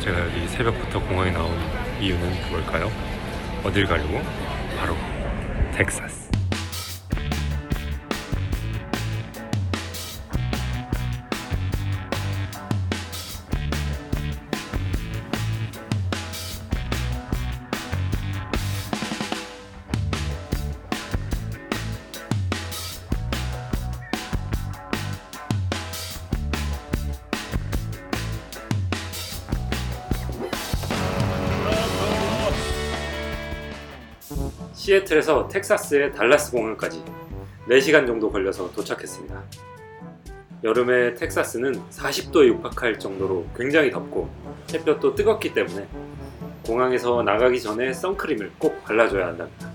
제가 여기 새벽부터 공항에 나온 이유는 그걸까요? 어딜 가려고? 바로 텍사스. 시애틀에서 텍사스의 달라스 공항까지 4시간 정도 걸려서 도착했습니다. 여름에 텍사스는 40도에 육박할 정도로 굉장히 덥고 햇볕도 뜨겁기 때문에 공항에서 나가기 전에 선크림을 꼭 발라줘야 한답니다.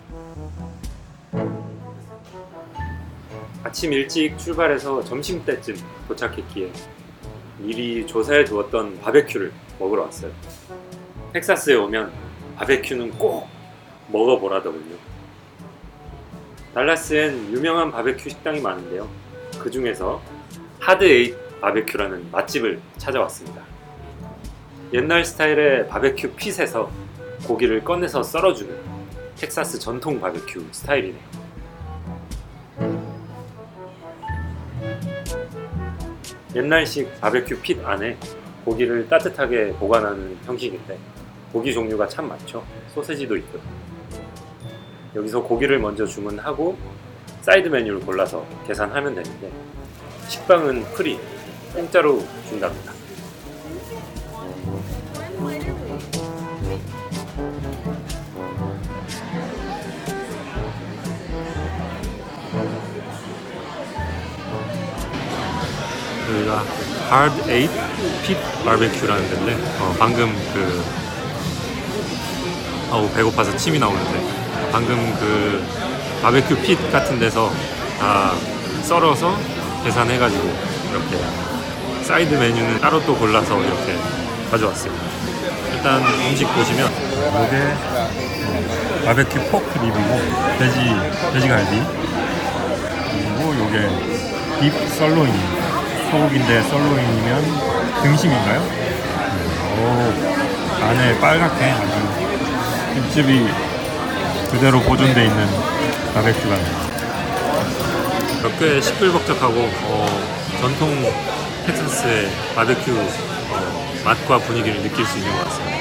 아침 일찍 출발해서 점심 때쯤 도착했기에 미리 조사해 두었던 바베큐를 먹으러 왔어요. 텍사스에 오면 바베큐는 꼭 먹어보라더군요. 달라스엔 유명한 바베큐 식당이 많은데요. 그 중에서 하드 에잇 바베큐라는 맛집을 찾아왔습니다. 옛날 스타일의 바베큐 핏에서 고기를 꺼내서 썰어주는 텍사스 전통 바베큐 스타일이네요. 옛날식 바베큐 핏 안에 고기를 따뜻하게 보관하는 형식인데 고기 종류가 참 많죠. 소세지도 있고요. 여기서 고기를 먼저 주문하고 사이드 메뉴를 골라서 계산하면 되는데 식빵은 프리 공짜로 준답니다. 여기가 Hard Eight Pit Barbecue라는 데인데 어, 방금 그 아우 배고파서 침이 나오는데 방금 그 바베큐 핏 같은 데서 다 썰어서 계산해가지고 이렇게 사이드 메뉴는 따로 또 골라서 이렇게 가져왔습니다. 일단 음식 보시면 이게 바베큐 포크 립이고 돼지 돼지갈비 그리고 요게 딥 썰로인 소고기인데 썰로인이면 등심인가요? 오 안에 빨갛게 아주 육즙이 그대로 보존돼 있는 바베큐가 꽤 시끌벅적하고 어, 전통 텍사스의 바베큐 어, 맛과 분위기를 느낄 수 있는 것 같습니다.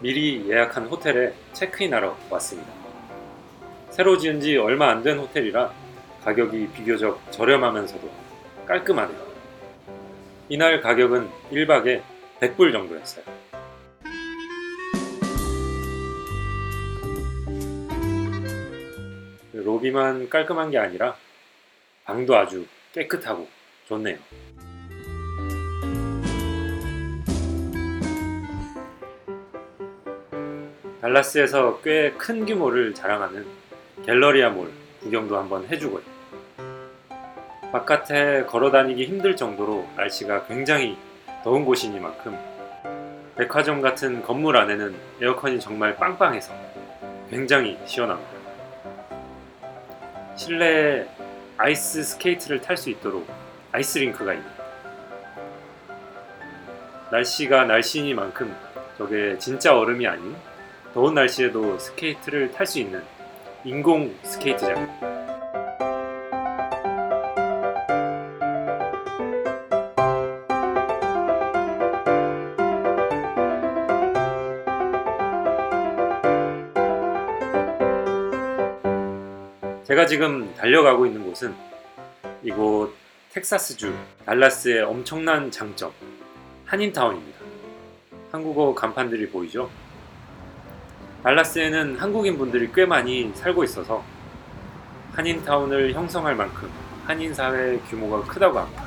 미리 예약한 호텔에 체크인하러 왔습니다. 새로 지은 지 얼마 안 된 호텔이라 가격이 비교적 저렴하면서도 깔끔하네요. 이날 가격은 1박에 100불 정도였어요. 로비만 깔끔한 게 아니라 방도 아주 깨끗하고 좋네요. 달라스에서 꽤 큰 규모를 자랑하는 갤러리아 몰 구경도 한번 해주고요. 바깥에 걸어 다니기 힘들 정도로 날씨가 굉장히 더운 곳이니만큼 백화점 같은 건물 안에는 에어컨이 정말 빵빵해서 굉장히 시원합니다. 실내에 아이스 스케이트를 탈 수 있도록 아이스링크가 있네요. 날씨가 날씨니만큼 저게 진짜 얼음이 아닌 더운 날씨에도 스케이트를 탈 수 있는 인공 스케이트장. 제가 지금 달려가고 있는 곳은 이곳 텍사스주 달라스의 엄청난 장점 한인타운입니다. 한국어 간판들이 보이죠? 달라스에는 한국인 분들이 꽤 많이 살고 있어서 한인타운을 형성할 만큼 한인 사회 규모가 크다고 합니다.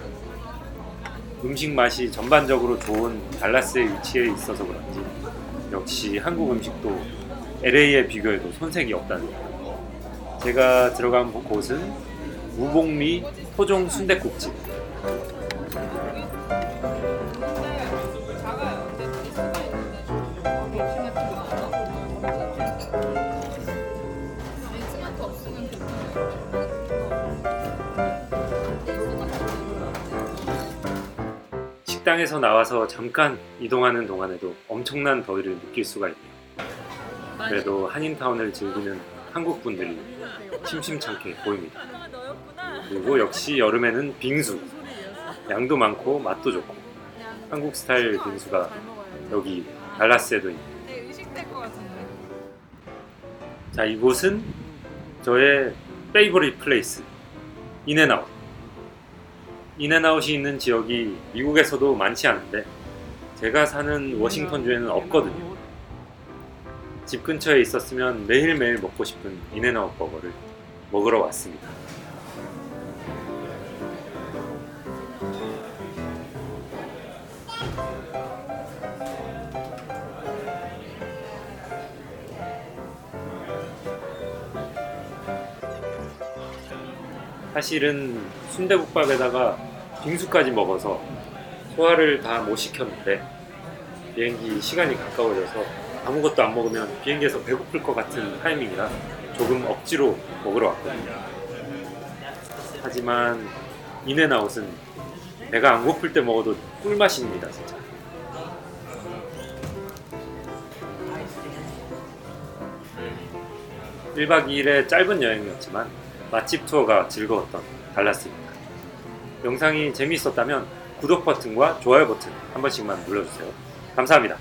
음식 맛이 전반적으로 좋은 달라스에 위치해 있어서 그런지 역시 한국 음식도 LA에 비교해도 손색이 없다는 거. 제가 들어간 곳은 무복리 토종 순댓국집. 식당에서 나와서 잠깐 이동하는 동안에도 엄청난 더위를 느낄 수가 있네요. 그래도 한인타운을 즐기는 한국 분들이 심심찮게 보입니다. 그리고 역시 여름에는 빙수. 양도 많고 맛도 좋고 한국 스타일 빙수가 여기 달라스에도 있네요. 자, 이곳은 저의 페이보릿 플레이스 인앤아웃. 인앤아웃이 있는 지역이 미국에서도 많지 않은데 제가 사는 워싱턴주에는 없거든요. 집 근처에 있었으면 매일매일 먹고 싶은 인앤아웃 버거를 먹으러 왔습니다. 사실은 순대국밥에다가 빙수까지 먹어서 소화를 다 못 시켰는데 비행기 시간이 가까워져서 아무것도 안 먹으면 비행기에서 배고플 것 같은 타이밍이라 조금 억지로 먹으러 왔거든요. 하지만 인앤아웃은 배가 안 고플 때 먹어도 꿀맛입니다, 진짜. 일박 2일의 짧은 여행이었지만 맛집 투어가 즐거웠던 달라스입니다. 영상이 재미있었다면 구독 버튼과 좋아요 버튼 한 번씩만 눌러주세요. 감사합니다.